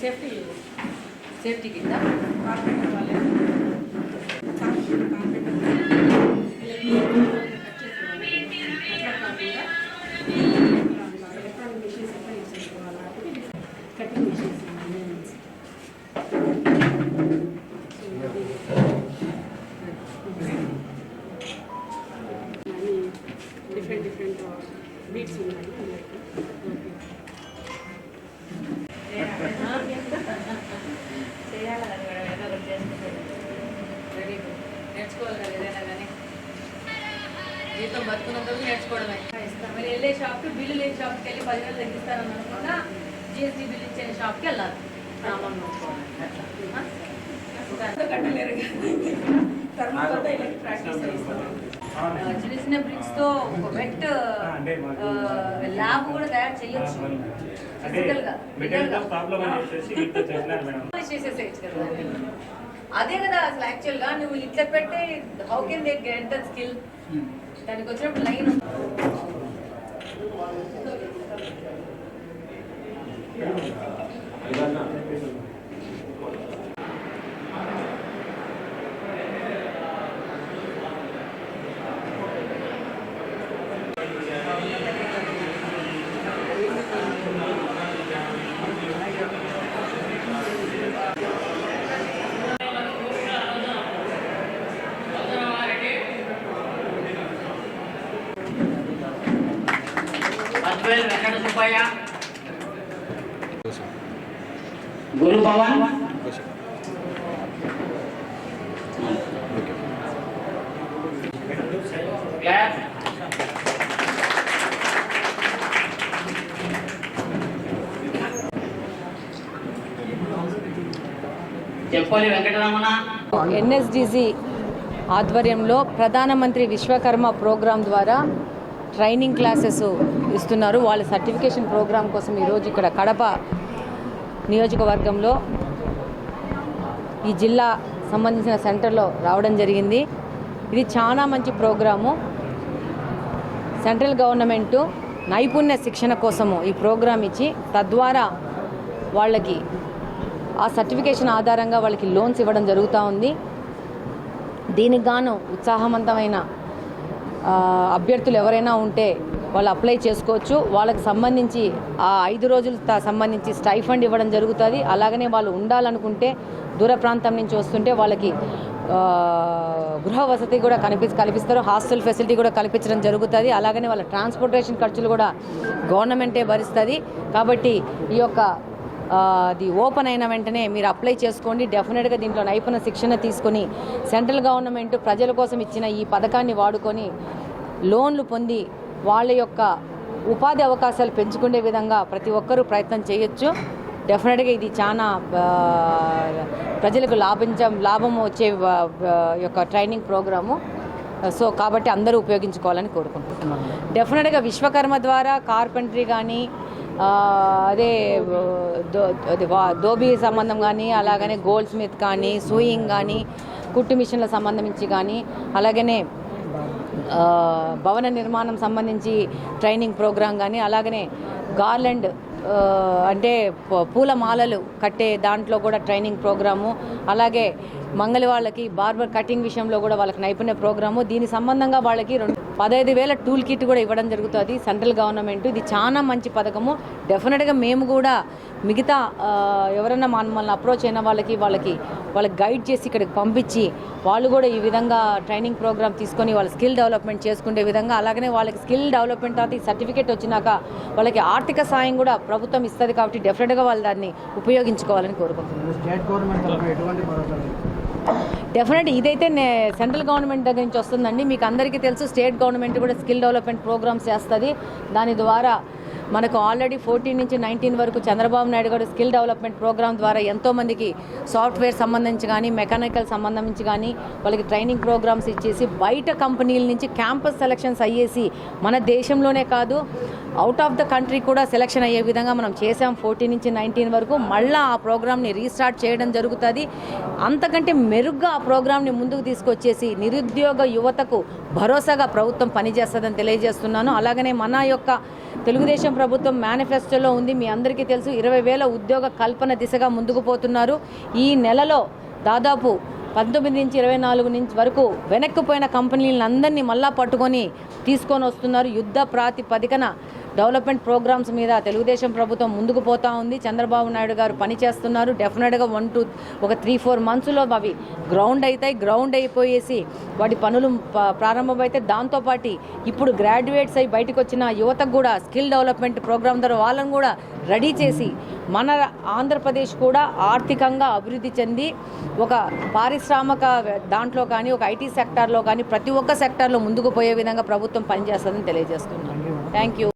Safety safety కింద జీతం బతుకున్నంత వరకు నేర్చుకోవడమే ఇస్తాం మీరు వెళ్ళే షాప్కి బిల్లు లేని షాప్కి వెళ్ళి పది వేలు తగ్గిస్తారని అనుకున్నా జిఎస్టీ బిల్ ఇచ్చే షాప్కి వెళ్ళాలి? ఇంకా కట్టలేరు. ప్రాక్టీస్ చిన్న చిన్న బ్రిక్స్తో ఒక వెట్ ల్యాబ్ కూడా తయారు చేయొచ్చు. ఫిజికల్గా చేసేసేయచ్చు కదా అదే కదా అసలు యాక్చువల్గా నువ్వు ఇట్లా పెట్టే how can they get the skill దానికి వచ్చినప్పుడు లైన్ పద్వేలు వెంకట సుబ్బయ్య గురు పవన్ క్లాప్ చెప్పలి వెంకటరమణ. ఎన్ఎస్డిజి ఆధ్వర్యంలో ప్రధానమంత్రి విశ్వకర్మ ప్రోగ్రాం ద్వారా ట్రైనింగ్ క్లాసెస్ ఇస్తున్నారు. వాళ్ళ సర్టిఫికేషన్ ప్రోగ్రాం కోసం ఈరోజు ఇక్కడ కడప నియోజకవర్గంలో ఈ జిల్లా సంబంధించిన సెంటర్లో రావడం జరిగింది. ఇది చాలా మంచి ప్రోగ్రాము. సెంట్రల్ గవర్నమెంటు నైపుణ్య శిక్షణ కోసము ఈ ప్రోగ్రాం ఇచ్చి తద్వారా వాళ్ళకి ఆ సర్టిఫికేషన్ ఆధారంగా వాళ్ళకి లోన్స్ ఇవ్వడం జరుగుతూ ఉంది. దీనికి గాను ఉత్సాహవంతమైన అభ్యర్థులు ఎవరైనా ఉంటే వాళ్ళు అప్లై చేసుకోవచ్చు. వాళ్ళకి సంబంధించి ఆ ఐదు రోజులు సంబంధించి స్టైఫండ్ ఇవ్వడం జరుగుతుంది. అలాగనే వాళ్ళు ఉండాలనుకుంటే దూర ప్రాంతం నుంచి వస్తుంటే వాళ్ళకి గృహ వసతి కూడా కనిపి కల్పిస్తారు. హాస్టల్ ఫెసిలిటీ కూడా కల్పించడం జరుగుతుంది. అలాగనే వాళ్ళ ట్రాన్స్పోర్టేషన్ ఖర్చులు కూడా గవర్నమెంటే భరిస్తుంది. కాబట్టి ఈ యొక్క అది ఓపెన్ అయిన వెంటనే మీరు అప్లై చేసుకోండి. డెఫినెట్గా దీంట్లో నైపుణ్య శిక్షణ తీసుకొని సెంట్రల్ గవర్నమెంట్ ప్రజల కోసం ఇచ్చిన ఈ పథకాన్ని వాడుకొని లోన్లు పొంది వాళ్ళ యొక్క ఉపాధి అవకాశాలు పెంచుకునే విధంగా ప్రతి ఒక్కరూ ప్రయత్నం చేయొచ్చు. డెఫినెట్గా ఇది చాలా ప్రజలకు లాభించ లాభం వచ్చే యొక్క ట్రైనింగ్ ప్రోగ్రాము. సో కాబట్టి అందరూ ఉపయోగించుకోవాలని కోరుకుంటున్నాను. డెఫినెట్గా విశ్వకర్మ ద్వారా కార్పెంటరీ కానీ అదే దో అది వా- దోబీ సంబంధం కానీ అలాగనే గోల్డ్ స్మిత్ కానీ సూయింగ్ కానీ కుట్టు మిషన్ల సంబంధించి కానీ అలాగనే భవన నిర్మాణం సంబంధించి ట్రైనింగ్ ప్రోగ్రాం కానీ అలాగనే గార్లెండ్ అంటే పూల మాలలు కట్టే దాంట్లో కూడా ట్రైనింగ్ ప్రోగ్రాము అలాగే మంగళి వాళ్ళకి బార్బర్ కటింగ్ విషయంలో కూడా వాళ్ళకి నైపుణ్య ప్రోగ్రాము. దీని సంబంధంగా వాళ్ళకి రెండు పదహైదు వేల టూల్ కిట్ కూడా ఇవ్వడం జరుగుతుంది సెంట్రల్ గవర్నమెంట్. ఇది చాలా మంచి పథకము. డెఫినెట్గా మేము కూడా మిగతా ఆ, ఎవరైనా మమ్మల్ని అప్రోచ్ అయిన వాళ్ళకి వాళ్ళకి వాళ్ళకి గైడ్ చేసి ఇక్కడికి పంపించి వాళ్ళు కూడా ఈ విధంగా ట్రైనింగ్ ప్రోగ్రామ్ తీసుకొని వాళ్ళ స్కిల్ డెవలప్మెంట్ చేసుకునే విధంగా అలాగనే వాళ్ళకి స్కిల్ డెవలప్మెంట్ తర్వాత ఈ సర్టిఫికేట్ వచ్చినాక వాళ్ళకి ఆర్థిక సాయం కూడా ప్రభుత్వం ఇస్తుంది కాబట్టి డెఫినెట్గా వాళ్ళు దాన్ని ఉపయోగించుకోవాలని కోరుకుంటున్నాను? డెఫినెట్ ఇదైతే నే- సెంట్రల్ గవర్నమెంట్ దగ్గర నుంచి వస్తుందండి. మీకు అందరికీ తెలుసు స్టేట్ గవర్నమెంట్ కూడా స్కిల్ డెవలప్మెంట్ ప్రోగ్రామ్స్ చేస్తుంది. దాని ద్వారా మనకు ఆల్రెడీ ఫోర్టీన్ నుంచి నైన్టీన్ వరకు చంద్రబాబు నాయుడు గారు స్కిల్ డెవలప్మెంట్ ప్రోగ్రామ్ ద్వారా ఎంతోమందికి సాఫ్ట్వేర్ సంబంధించి కానీ మెకానికల్ సంబంధించి కానీ వాళ్ళకి ట్రైనింగ్ ప్రోగ్రామ్స్ ఇచ్చేసి బయట కంపెనీల నుంచి క్యాంపస్ సెలక్షన్స్ అయ్యేసి మన దేశంలోనే కాదు అవుట్ ఆఫ్ ద కంట్రీ కూడా సెలెక్షన్ అయ్యే విధంగా మనం చేసాం ఫోర్టీన్ నుంచి నైన్టీన్ వరకు మళ్ళీ ఆ ప్రోగ్రామ్ని రీస్టార్ట్ చేయడం జరుగుతుంది. అంతకంటే మెరుగ్గా ఆ ప్రోగ్రామ్ని ముందుకు తీసుకొచ్చేసి నిరుద్యోగ యువతకు భరోసాగా ప్రభుత్వం పనిచేస్తుందని తెలియజేస్తున్నాను. అలాగనే మన యొక్క తెలుగుదేశం ప్రభుత్వం మేనిఫెస్టోలో ఉంది. మీ అందరికీ తెలుసు ఇరవై వేల ఉద్యోగ కల్పన దిశగా ముందుకు పోతున్నారు. ఈ నెలలో దాదాపు పంతొమ్మిది నుంచి ఇరవై నాలుగు నుంచి వరకు వెనక్కిపోయిన కంపెనీలందరినీ మళ్ళా పట్టుకొని తీసుకొని వస్తున్నారు. యుద్ధ ప్రాతిపదికన డెవలప్మెంట్ ప్రోగ్రామ్స్ మీద తెలుగుదేశం ప్రభుత్వం ముందుకు పోతా ఉంది. చంద్రబాబు నాయుడు గారు పని చేస్తున్నారు డెఫినెట్గా వన్ టూ ఒక త్రీ ఫోర్ మంత్స్లో అవి గ్రౌండ్ అవుతాయి గ్రౌండ్ అయిపోయేసి వాటి పనులు ప్రారంభమైతే దాంతోపాటు ఇప్పుడు గ్రాడ్యుయేట్స్ అయి బయటకు వచ్చిన యువతకు కూడా స్కిల్ డెవలప్మెంట్ ప్రోగ్రామ్ ద్వారా వాళ్ళని కూడా రెడీ చేసి మన ఆంధ్రప్రదేశ్ కూడా ఆర్థికంగా అభివృద్ధి చెంది ఒక పారిశ్రామిక దాంట్లో కానీ ఒక ఐటీ సెక్టార్లో కానీ ప్రతి ఒక్క సెక్టార్లో ముందుకు పోయే విధంగా ప్రభుత్వం పనిచేస్తుందని తెలియజేస్తున్నాను. Thank you